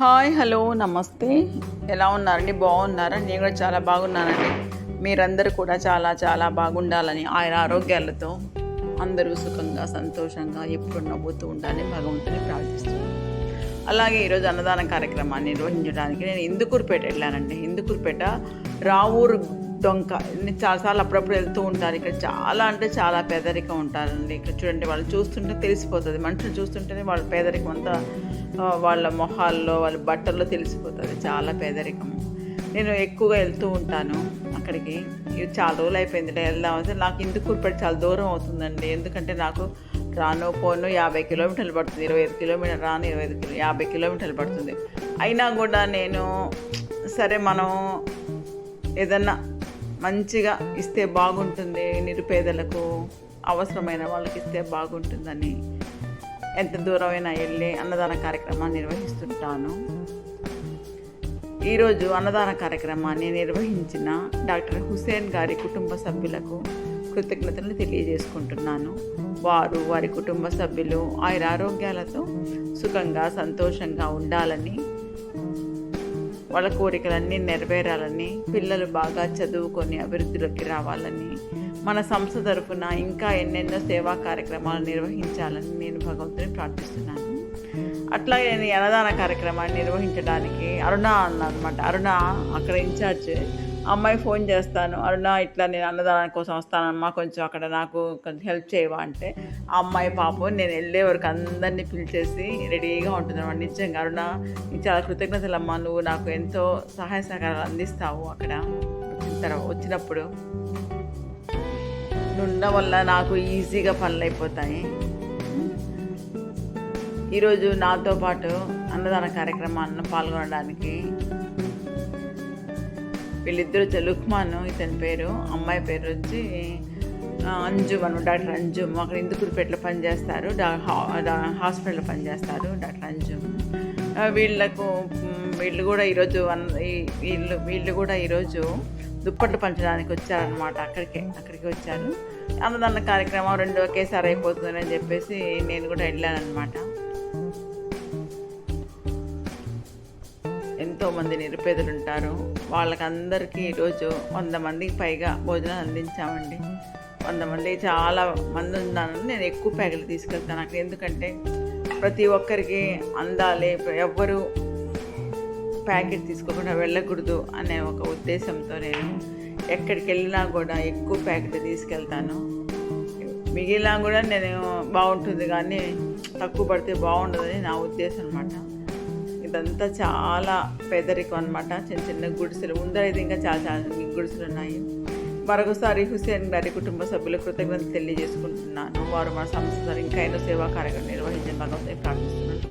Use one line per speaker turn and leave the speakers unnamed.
Hi hello నమస్తే. ఎలా ఉన్నారండి? బాగున్నారా? నేను కూడా చాలా బాగున్నానండి. మీరందరూ కూడా చాలా చాలా బాగుండాలని ఆయన ఆరోగ్యాలతో అందరూ సుఖంగా సంతోషంగా ఎప్పుడు నవ్వుతూ ఉండాలని భగవంతుని ప్రార్థిస్తున్నాను. అలాగే ఈరోజు అన్నదాన కార్యక్రమాన్ని నిర్వహించడానికి నేను ఇందుకూరుపేట వెళ్ళానండి. ఇందుకూరుపేట రావూరు దొంక చాలాసార్లు అప్పుడప్పుడు వెళ్తూ ఉంటారు ఇక్కడ చాలా అంటే చాలా పేదరికం ఉంటారండి. ఇక్కడ చూడండి వాళ్ళు చూస్తుంటే తెలిసిపోతుంది. మనుషులు చూస్తుంటేనే వాళ్ళ పేదరికం అంతా వాళ్ళ మొహాల్లో వాళ్ళ బట్టల్లో తెలిసిపోతుంది. చాలా పేదరికం. నేను ఎక్కువగా వెళ్తూ ఉంటాను అక్కడికి. ఇది చాలా రోజులు అయిపోయింది వెళ్దాం అంటే నాకు కూర్పడి చాలా దూరం అవుతుందండి. ఎందుకంటే నాకు రాను పోను యాభై కిలోమీటర్లు పడుతుంది. ఇరవై ఐదు కిలోమీటర్ రాను ఇరవై ఐదు కిలో యాభై కిలోమీటర్లు పడుతుంది. అయినా కూడా నేను సరే మనం ఏదన్నా మంచిగా ఇస్తే బాగుంటుంది. నిరుపేదలకు అవసరమైన వాళ్ళకి ఇస్తే బాగుంటుందని ఎంత దూరమైనా వెళ్ళి అన్నదాన కార్యక్రమాన్ని నిర్వహిస్తుంటాను. ఈరోజు అన్నదాన కార్యక్రమాన్ని నిర్వహించిన డాక్టర్ హుసేన్ గారి కుటుంబ సభ్యులకు కృతజ్ఞతలు తెలియజేసుకుంటున్నాను. వారు వారి కుటుంబ సభ్యులు ఆయన ఆరోగ్యాలతో సుఖంగా సంతోషంగా ఉండాలని వాళ్ళ కోరికలన్నీ నెరవేరాలని పిల్లలు బాగా చదువుకొని అభివృద్ధిలోకి రావాలని మన సంస్థ తరఫున ఇంకా ఎన్నెన్నో సేవా కార్యక్రమాలు నిర్వహించాలని నేను భగవంతుని ప్రార్థిస్తున్నాను. అట్లాగే నేను అన్నదాన కార్యక్రమాన్ని నిర్వహించడానికి అరుణ అన్నమాట అరుణ అక్కడ ఇన్ఛార్జ్ అమ్మాయి ఫోన్ చేస్తాను. అరుణ ఇట్లా నేను అన్నదానం కోసం వస్తానమ్మా కొంచెం అక్కడ నాకు కొంచెం హెల్ప్ చేయవా అంటే ఆ అమ్మాయి పాపం నేను వెళ్ళే వరకు అందరినీ పిలిచేసి రెడీగా ఉంటుంది అనమాట నిజంగా అరుణ నీకు చాలా కృతజ్ఞతలమ్మ. నువ్వు నాకు ఎంతో సహాయ సహకారాలు అందిస్తావు అక్కడ. వచ్చిన తర్వాత వచ్చినప్పుడు ఉండడం వల్ల నాకు ఈజీగా పనులు అయిపోతాయి ఈరోజు నాతో పాటు అన్నదాన కార్యక్రమాలను పాల్గొనడానికి వీళ్ళిద్దరు వచ్చి లుక్మాన్ ఇతని పేరు అమ్మాయి పేరు వచ్చి అంజుమ్ అను డాక్టర్ అంజుమ్ అక్కడ ఇందుకూరుపేటలో పనిచేస్తారు. డా హాస్పిటల్లో పనిచేస్తారు డాక్టర్ అంజుమ్ వీళ్ళకు వీళ్ళు కూడా ఈరోజు వన్ వీళ్ళు వీళ్ళు కూడా ఈరోజు దుప్పట్లు పంచడానికి వచ్చారనమాట అక్కడికే అక్కడికి వచ్చారు. అన్నదాన కార్యక్రమం రెండు ఒకేసారి అయిపోతుందని చెప్పేసి నేను కూడా వెళ్ళానమాట ఎంతోమంది నిరుపేదలు ఉంటారు. వాళ్ళకందరికీ ఈరోజు వంద మందికి పైగా భోజనాలు అందించామండి. వంద మంది చాలా మంది ఉన్నాను నేను ఎక్కువ ప్యాకెట్లు తీసుకెళ్తాను అక్కడ. ఎందుకంటే ప్రతి ఒక్కరికి అందాలి. ఎవ్వరు ప్యాకెట్ తీసుకోకుండా వెళ్ళకూడదు అనే ఒక ఉద్దేశంతో నేను ఎక్కడికి వెళ్ళినా కూడా ఎక్కువ ప్యాకెట్ తీసుకెళ్తాను. మిగిలినా కూడా నేను బాగుంటుంది కానీ తక్కువ పడితే బాగుండదని నా ఉద్దేశం అనమాట ఇదంతా చాలా పేదరికం అనమాట చిన్న చిన్న గుడిసెలు ఉందనేది ఇంకా చాలా చాలా గుడిసెలు ఉన్నాయి. మరొకసారి హుసేన్ గారి కుటుంబ సభ్యుల కృతజ్ఞతలు తెలియజేసుకుంటున్నాను. వారు మన సంస్థ ఇంకా ఎన్నో సేవా కార్యక్రమం నిర్వహించే భగవంతుని ప్రార్థిస్తున్నాను.